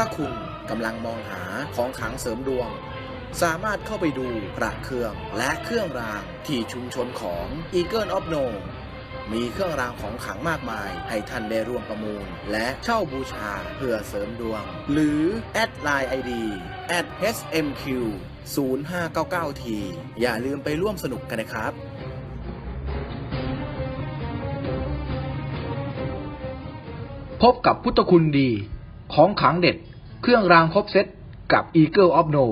ถ้าคุณกำลังมองหาของขังเสริมดวง สามารถเข้าไปดูพระเครื่องและเครื่องรางที่ชุมชนของ Eagle of No มีเครื่องรางของขลังมากมาย ให้ท่านได้ร่วมประมูล และเช่าบูชาเพื่อเสริมดวง หรือ แอดไลน์ ID at smq 0599 t อย่าลืมไปร่วมสนุกกันนะครับพบกับพุทธคุณดี ของขังเด็ด เครื่องรางครบเซตกับ Eagle of No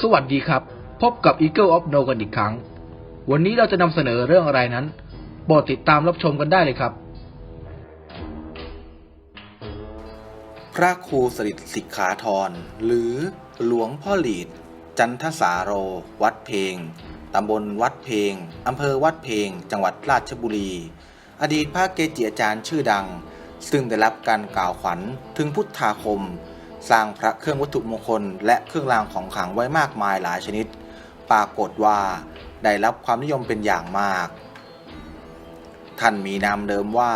สวัสดีครับ พบกับ Eagle of No กันอีกครั้ง วันนี้เราจะนำเสนอเรื่องอะไรนั้นโปรดติดตามรับชมกันได้เลยครับ พระครูสริริสิกขาธรหรือหลวงพ่อหลีด จันทสาโร วัดเพงตำบลวัดเพงอำเภอวัดเพงจังหวัดราชบุรี อดีตพระเกจิอาจารย์ชื่อดัง ซึ่งได้รับการกล่าวขวัญถึงพุทธาคม สร้างพระเครื่องวัตถุมงคล และเครื่องรางของขลังไว้มากมายหลายชนิด ปรากฏว่าได้รับความนิยมเป็นอย่างมาก ท่านมีนามเดิมว่า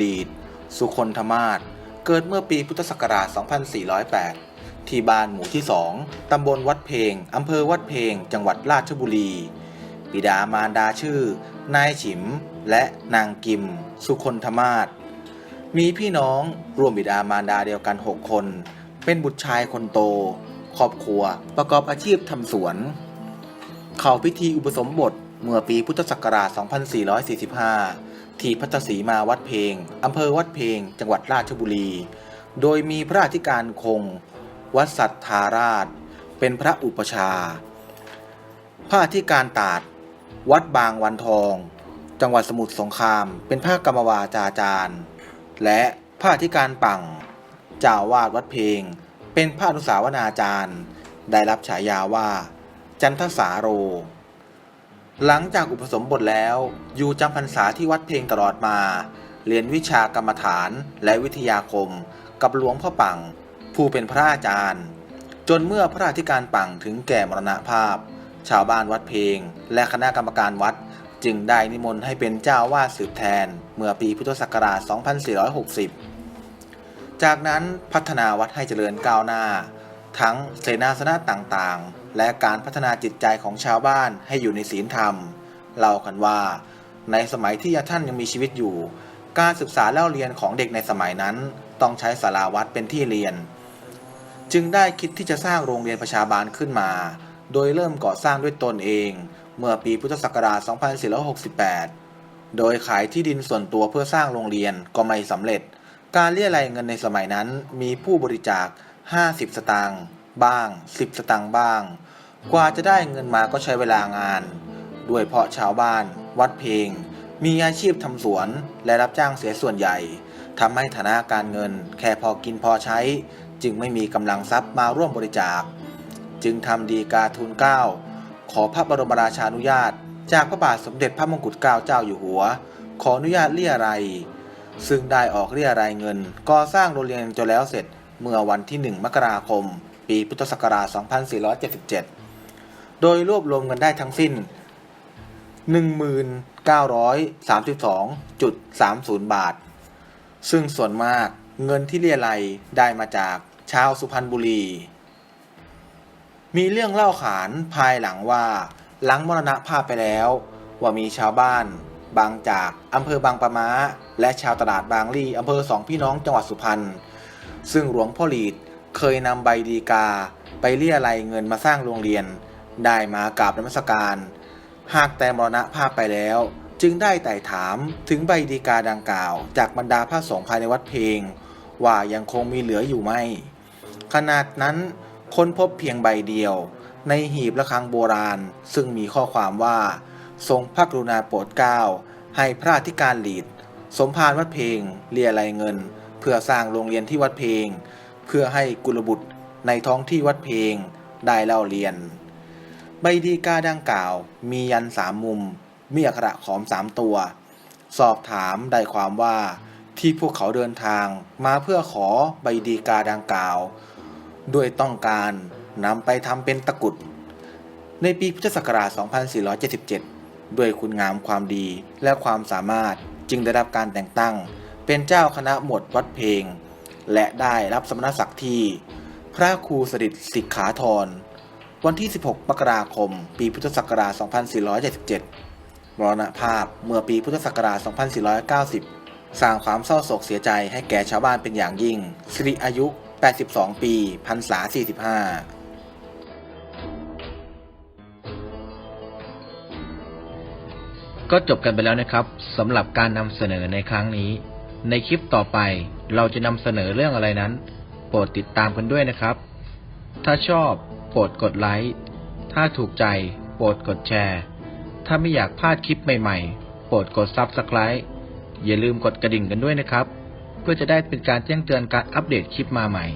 ลีด สุคนธมาศเกิดเมื่อปีพุทธศักราช 2408 ที่บ้านหมู่ที่ 2 ตำบลวัดเพงอำเภอวัดเพงจังหวัดราชบุรี บิดามารดาชื่อ นายฉิม และนางกิม สุคนธมาศ มีพี่น้องรวมบิดามารดาเดียวกัน 6 คน เป็นบุตรชายคนโต ครอบครัวประกอบอาชีพทำสวน เข้าพิธีอุปสมบทเมื่อปีพุทธศักราช 2445 ที่พัทสีมาวัดเพงอำเภอวัดเพงจังหวัดราชบุรี โดยมีพระอธิการคง วัดสัทธาราช เป็นพระอุปชา พระธิการตาด วัดบางวันทอง จังหวัดสมุทรสงคราม เป็นพระกรรมวาจาจารย์ และพระอธิการปังเจ้าวาดวัดเพงเป็นพระอนุสาวนาจารย์ ได้รับฉายาว่า จันทสาโร หลังจากอุปสมบทแล้วอยู่จำพรรษาที่วัดเพลงตลอดมา เรียนวิชากรรมฐานและวิทยาคมกับหลวงพ่อปัง ผู้เป็นพระอาจารย์ จนเมื่อพระอธิการปังถึงแก่มรณภาพ ชาวบ้านวัดเพลง และคณะกรรมการวัด จึงได้นิมนต์ให้เป็นเจ้าวาดสืบแทน เมื่อปีพุทธศักราช 2460 จากนั้นพัฒนาวัดให้เจริญก้าวหน้า ทั้งเสนาสนะต่างๆ และการพัฒนาจิตใจของชาวบ้านให้อยู่ในศีลธรรม เล่ากันว่า ในสมัยที่ท่านยังมีชีวิตอยู่ การศึกษาเล่าเรียนของเด็กในสมัยนั้นต้องใช้ศาลาวัดเป็นที่เรียน จึงได้คิดที่จะสร้างโรงเรียนประชาบาลขึ้นมา โดยเริ่มก่อสร้างด้วยตนเอง เมื่อปีพุทธศักราช 2468 โดยขายที่ดินส่วนตัวเพื่อสร้างโรงเรียนก็ไม่สำเร็จ การเรียรายเงินในสมัยนั้นมีผู้บริจาค 50 สตางค์บ้าง 10 สตางค์บ้าง กว่าจะได้เงินมาก็ใช้เวลางาน ด้วยเพราะชาวบ้าน วัดเพลง มีอาชีพทำสวนและรับจ้างเสียส่วนใหญ่ทำให้ฐานะการเงิน แค่พอกินพอใช้ จึงไม่มีกำลังทรัพย์มาร่วมบริจาค จึงทำดีกาทูลเก้า ขอพระบรมราชานุญาต จากพระบาทสมเด็จพระมงกุฎเกล้าเจ้าอยู่หัว ขออนุญาตเรียรัยซึ่งได้ออกเรียรายเงินก่อสร้างโรงเรียนจนแล้วเสร็จเมื่อวันที่ 1 มกราคม ปีพุทธศักราช 2477 โดยรวบรวมเงินได้ทั้งสิ้น 1932.30 บาท ซึ่งส่วนมากเงินที่เรียรัยได้มาจากชาวสุพรรณบุรี มีเรื่องเล่าขานภายหลังว่าหลังมรณภาพไปแล้ว ว่ามีชาวบ้าน บางจากอำเภอบางปะมาและชาวตลาดบางลี่อำเภอสองพี่น้องจังหวัดสุพรรณซึ่งหลวงพ่อหลีดเคยนำใบดีกา ไปเรียอะไรยเงินมาสร้างโรงเรียน ได้มากราบนมัสการ หากแต่มรณภาพไปแล้ว จึงได้ไต่ถามถึงใบดีกาดังกล่าว จากบรรดาพระสงฆ์ภายในวัดเพลง ว่ายังคงมีเหลืออยู่ไหมขนาดนั้น ค้นพบเพียงใบเดียว ในหีบระฆังโบราณ ซึ่งมีข้อความว่า ทรงพระกรุณาโปรดเกล้าให้พระอธิการหลีด สมภารวัดเพลงเรียอะไรยเงิน เพื่อสร้างโรงเรียนที่วัดเพลง เพื่อให้กุลบุตรในท้องที่วัดเพลงได้เล่าเรียน ใบดีกาดังกล่าว มียันสามมุม มีอักขระขอมสามตัว สอบถามได้ความว่าที่พวกเขาเดินทางมาเพื่อขอใบดีกาดังกล่าว ด้วยต้องการนำไปทำเป็นตะกุด ในปีพุทธศักราช 2477 ด้วยคุณงามความดีและความสามารถจึงได้รับการแต่งตั้ง เป็นเจ้าคณะหมวดวัดเพลง และได้รับสมณศักดิ์ที่ พระครูสดิษฐ์สิกขาธรวันที่ 16 มกราคม ปีพุทธศักราช 2477 มรณภาพเมื่อปีพุทธศักราช 2490 สร้างความเศร้าโศกเสียใจให้แก่ชาวบ้านเป็นอย่างยิ่งสิริอายุ 82 ปีพรรษา 45ก็จบกันไปแล้วนะครับสำหรับการนำเสนอในครั้งนี้ ในคลิปต่อไปเราจะนำเสนอเรื่องอะไรนั้น โปรดติดตามกันด้วยนะครับ ถ้าชอบโปรดกดไลค์ถ้าถูกใจโปรดกดแชร์ ถ้าไม่อยากพลาดคลิปใหม่ๆ โปรดกด Subscribe อย่าลืมกดกระดิ่งกันด้วยนะครับ พื่อจะได้เป็นการแจ้งเตือนการอัปเดตคลิปมาใหม่